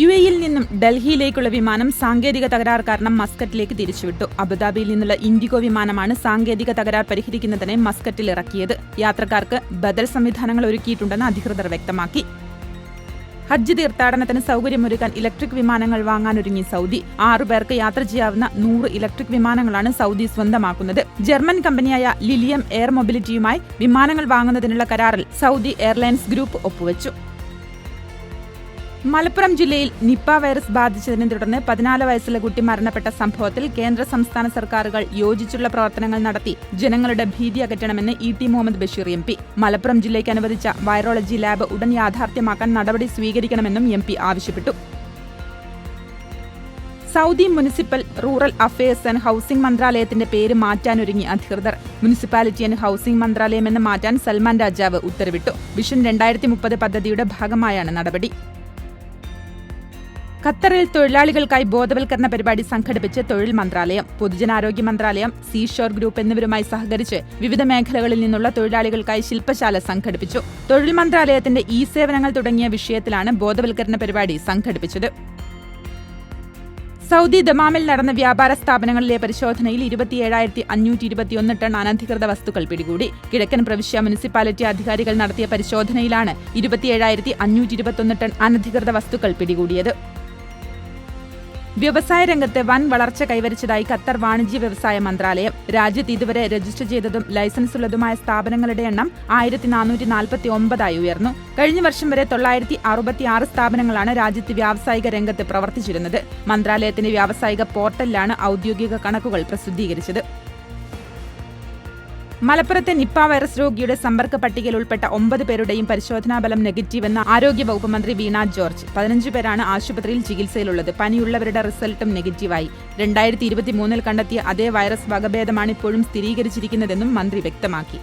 U എയിൽ നിന്നും ഡൽഹിയിലേക്കുള്ള വിമാനം സാങ്കേതിക തകരാർ കാരണം മസ്കറ്റിലേക്ക് തിരിച്ചുവിട്ടു. അബുദാബിയിൽ നിന്നുള്ള ഇൻഡിഗോ വിമാനമാണ് സാങ്കേതിക തകരാർ പരിഹരിക്കുന്നതിനെ മസ്കറ്റിൽ ഇറക്കിയത്. യാത്രക്കാർക്ക് ബദൽ സംവിധാനങ്ങൾ ഒരുക്കിയിട്ടുണ്ടെന്ന് അധികൃതർ വ്യക്തമാക്കി. ഹജ്ജ് തീർത്ഥാടനത്തിന് സൗകര്യമൊരുക്കാൻ ഇലക്ട്രിക് വിമാനങ്ങൾ വാങ്ങാനൊരുങ്ങി സൗദി. ആറുപേർക്ക് യാത്ര ചെയ്യാവുന്ന നൂറ് ഇലക്ട്രിക് വിമാനങ്ങളാണ് സൗദി സ്വന്തമാക്കുന്നത്. ജർമ്മൻ കമ്പനിയായ ലിലിയം എയർ മൊബിലിറ്റിയുമായി വിമാനങ്ങൾ വാങ്ങുന്നതിനുള്ള കരാറിൽ സൗദി എയർലൈൻസ് ഗ്രൂപ്പ് ഒപ്പുവച്ചു. മലപ്പുറം ജില്ലയിൽ നിപ്പ വൈറസ് ബാധിച്ചതിനെ തുടർന്ന് പതിനാല് വയസ്സുള്ള കുട്ടി മരണപ്പെട്ട സംഭവത്തിൽ കേന്ദ്ര സംസ്ഥാന സർക്കാരുകൾ യോജിച്ചുള്ള പ്രവർത്തനങ്ങൾ നടത്തി ജനങ്ങളുടെ ഭീതി അകറ്റണമെന്ന് E T Muhammad Basheer M P. Malappuram ജില്ലയ്ക്ക് അനുവദിച്ച വൈറോളജി ലാബ് ഉടൻ യാഥാർത്ഥ്യമാക്കാൻ നടപടി സ്വീകരിക്കണമെന്നും എം പി ആവശ്യപ്പെട്ടു. Saudi municipal rural affairs and housing മന്ത്രാലയത്തിന്റെ പേര് മാറ്റാനൊരുങ്ങി അധികൃതർ. മുനിസിപ്പാലിറ്റി ആൻഡ് ഹൌസിംഗ് മന്ത്രാലയം എന്ന് മാറ്റാൻ സൽമാൻ രാജാവ് ഉത്തരവിട്ടു. വിഷൻ രണ്ടായിരത്തി മുപ്പത് പദ്ധതിയുടെ ഭാഗമായാണ് നടപടി. ഖത്തറിൽ തൊഴിലാളികൾക്കായി ബോധവൽക്കരണ പരിപാടി സംഘടിപ്പിച്ച് തൊഴിൽ മന്ത്രാലയം പൊതുജനാരോഗ്യ മന്ത്രാലയം സീഷോർ ഗ്രൂപ്പ് എന്നിവരുമായി സഹകരിച്ച് വിവിധ മേഖലകളിൽ നിന്നുള്ള തൊഴിലാളികൾക്കായി ശില്പശാല സംഘടിപ്പിച്ചു. തൊഴിൽ മന്ത്രാലയത്തിന്റെ ഇ സേവനങ്ങൾ തുടങ്ങിയ വിഷയത്തിലാണ് ബോധവൽക്കരണ പരിപാടി സംഘടിപ്പിച്ചത്. സൗദി ദമാമിൽ നടന്ന വ്യാപാര സ്ഥാപനങ്ങളിലെ പരിശോധനയിൽ ഇരുപത്തിയേഴായിരത്തി അഞ്ഞൂറ്റി ഇരുപത്തിയൊന്ന് ടൺ അനധികൃത വസ്തുക്കൾ പിടികൂടി. കിഴക്കൻ പ്രവിശ്യ മുനിസിപ്പാലിറ്റി അധികാരികൾ നടത്തിയ പരിശോധനയിലാണ് ഇരുപത്തിയേഴായിരത്തി അഞ്ഞൂറ്റി ഇരുപത്തിയൊന്ന് ടൺ അനധികൃത വസ്തുക്കൾ പിടികൂടിയത്. വ്യവസായ രംഗത്ത് വൻ വളർച്ച കൈവരിച്ചതായി ഖത്തർ വാണിജ്യ വ്യവസായ മന്ത്രാലയം. രാജ്യത്ത് ഇതുവരെ രജിസ്റ്റർ ചെയ്തതും ലൈസൻസ് ഉള്ളതുമായ സ്ഥാപനങ്ങളുടെ എണ്ണം ആയിരത്തി നാനൂറ്റി നാൽപ്പത്തി ഒമ്പതായി ഉയർന്നു. കഴിഞ്ഞ വർഷം വരെ തൊള്ളായിരത്തി അറുപത്തിയാറ് സ്ഥാപനങ്ങളാണ് രാജ്യത്ത് വ്യാവസായിക രംഗത്ത് പ്രവർത്തിച്ചിരുന്നത്. മന്ത്രാലയത്തിന്റെ വ്യാവസായിക പോർട്ടലിലാണ് ഔദ്യോഗിക കണക്കുകൾ പ്രസിദ്ധീകരിച്ചത്. മലപ്പുറത്തെ നിപ്പ വൈറസ് രോഗിയുടെ സമ്പർക്ക പട്ടികയിൽ ഉൾപ്പെട്ട ഒമ്പത് പേരുടെയും പരിശോധനാഫലം എന്ന ആരോഗ്യവകുപ്പ് മന്ത്രി വീണ ജോർജ്. പതിനഞ്ച് പേരാണ് ആശുപത്രിയിൽ ചികിത്സയിലുള്ളത്. പനിയുള്ളവരുടെ റിസൾട്ടും നെഗറ്റീവായി. രണ്ടായിരത്തി ഇരുപത്തിമൂന്നിൽ കണ്ടെത്തിയ അതേ വൈറസ് വകഭേദമാണ് ഇപ്പോഴും സ്ഥിരീകരിച്ചിരിക്കുന്നതെന്നും മന്ത്രി വ്യക്തമാക്കി.